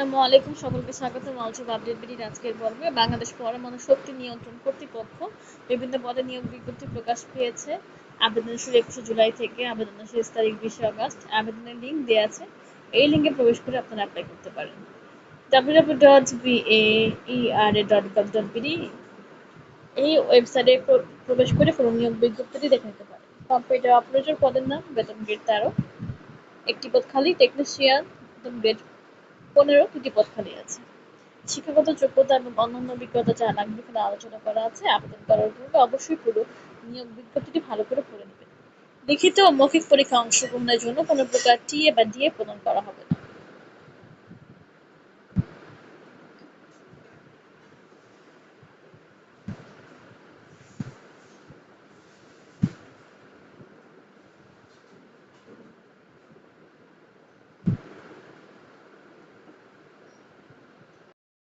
আসসালামু আলাইকুম, সকলকে স্বাগত মালচুব আপডেট বিডির আজকের পর্বে বাংলাদেশ পরমাণু শক্তি নিয়ন্ত্রণ কর্তৃপক্ষ বিভিন্ন পদে নিয়োগ বিজ্ঞপ্তি প্রকাশ পেয়েছে। আবেদন শুরু একুশে জুলাই থেকে আবেদন শেষ তারিখ বিশে আগস্ট। আবেদনের লিঙ্ক দেওয়া আছে। এই লিঙ্কে প্রবেশ করে আপনারা অ্যাপ্লাই করতে পারেন। W dot dot gov dot BD এই ওয়েবসাইটে প্রবেশ করে পুরো নিয়োগ বিজ্ঞপ্তিটি দেখে নিতে পারেন। কম্পিউটার অপারেটর পদের নাম, বেতন গ্রেড তেরো। একটি পদ খালি টেকনিশিয়ান বেতন গ্রেড পনেরো দুটি পদ খালি আছে। শিক্ষাগত যোগ্যতা এবং অন্যান্য অভিজ্ঞতা যা লাগবে এখানে আলোচনা করা আছে। আবেদন করার পূর্বে অবশ্যই পুরো নিয়োগ বিজ্ঞপ্তিটি ভালো করে পড়ে নেবেন। লিখিত ও মৌখিক পরীক্ষা অংশগ্রহণের জন্য কোনো প্রকার টিএ বা ডিএ প্রদান করা হবে না।